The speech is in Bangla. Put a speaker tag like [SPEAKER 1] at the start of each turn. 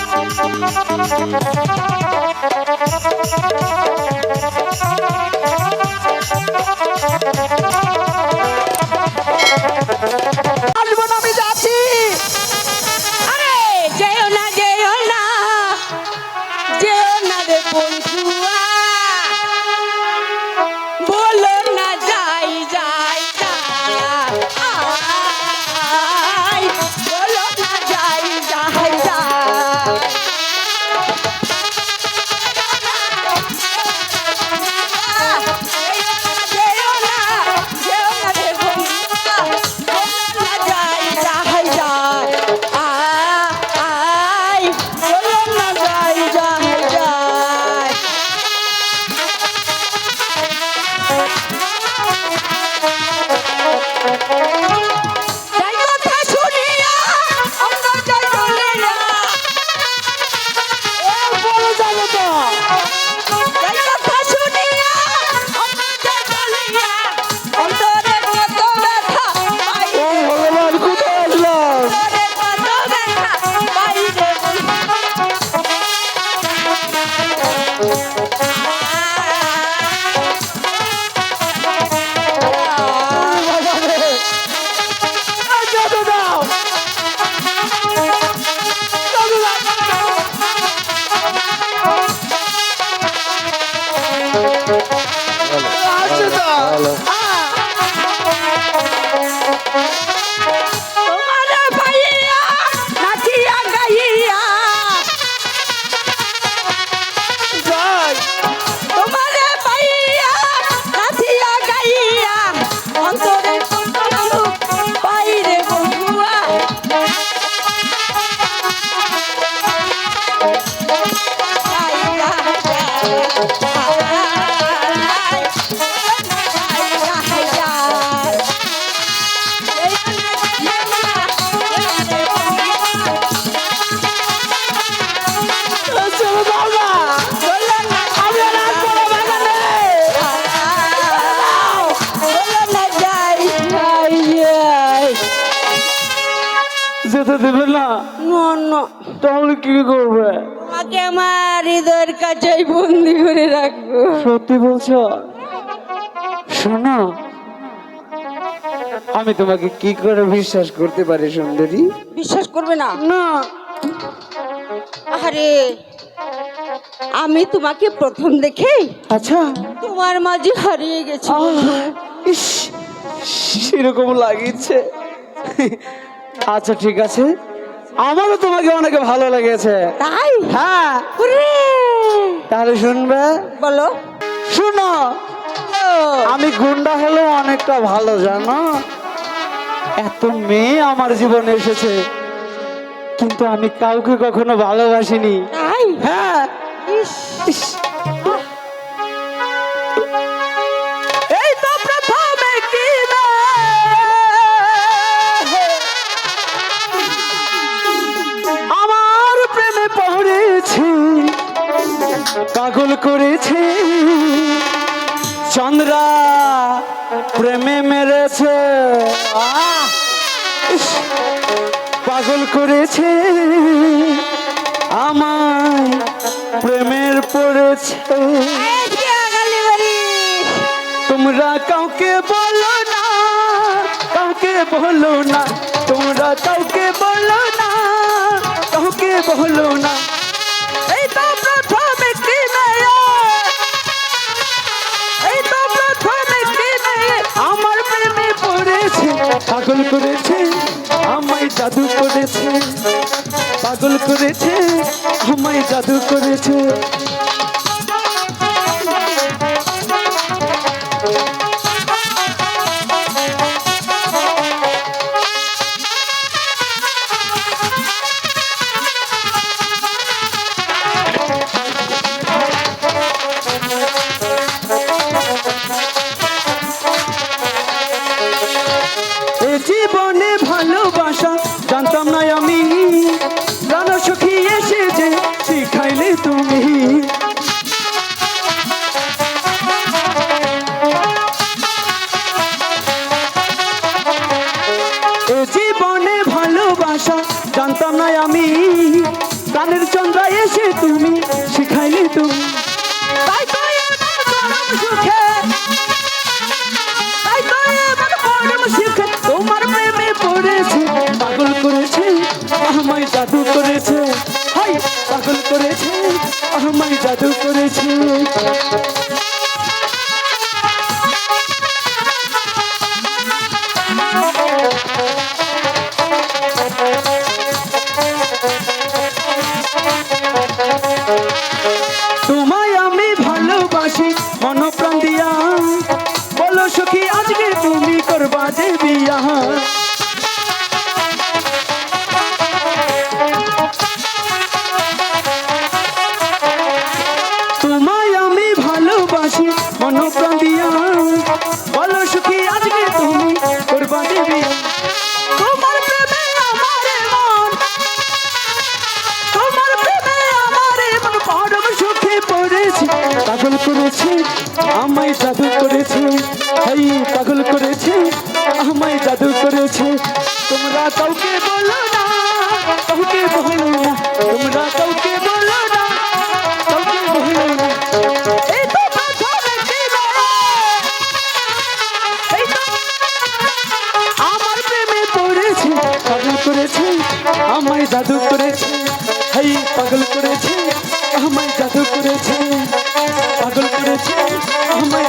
[SPEAKER 1] আসব যেতে দেবে না? তাহলে কি করবে?
[SPEAKER 2] আমাকে আমার হৃদয়ের কাছে বন্দি করে রাখব।
[SPEAKER 1] সত্যি বলছো? শোনো আমি তোমাকে কি করে বিশ্বাস করতে পারি সুন্দরী?
[SPEAKER 2] বিশ্বাস করবে না?
[SPEAKER 1] না।
[SPEAKER 2] আরে আমি তোমাকে প্রথম দেখেই
[SPEAKER 1] আচ্ছা।
[SPEAKER 2] তোমার মাঝে হারিয়ে গেছি।
[SPEAKER 1] সেরকম লাগিয়েছে। আচ্ছা ঠিক আছে। আমারও তোমাকে অনেক ভালো লেগেছে।
[SPEAKER 2] তাই?
[SPEAKER 1] হ্যাঁ। তাহলে শুনবে?
[SPEAKER 2] বলো।
[SPEAKER 1] শুনো আমি গুন্ডা হলেও অনেকটা ভালো জানো? এত মেয়ে আমার জীবনে এসেছে কিন্তু আমি কাউকে কখনো ভালোবাসিনি। হ্যাঁ। পাগল করেছে। চন্দ্রা প্রেমে মেরেছে! পাগল করেছে। আমায় প্রেমের পড়েছে। তোমরা কাউকে বলো না, কাউকে বলো না, তোমরা কাউকে বলো না, কাউকে বলো না। এই তো জাদু করেছে এসে তুমি, শিখাইলে তুমি তাই তো এবার পরম সুখে। করেছে আমায় জাদু করেছে। হাই করেছে আমায় জাদু করেছে। পাগল আমায় জাদু করেছে। হাই পাগল করেছে আমায় জাদু করেছে। তোমরা কাউকে বলো জাদু করেছে। হাই পাগল করেছে। আমায় জাদু করেছে। পাগল করেছে। আমায়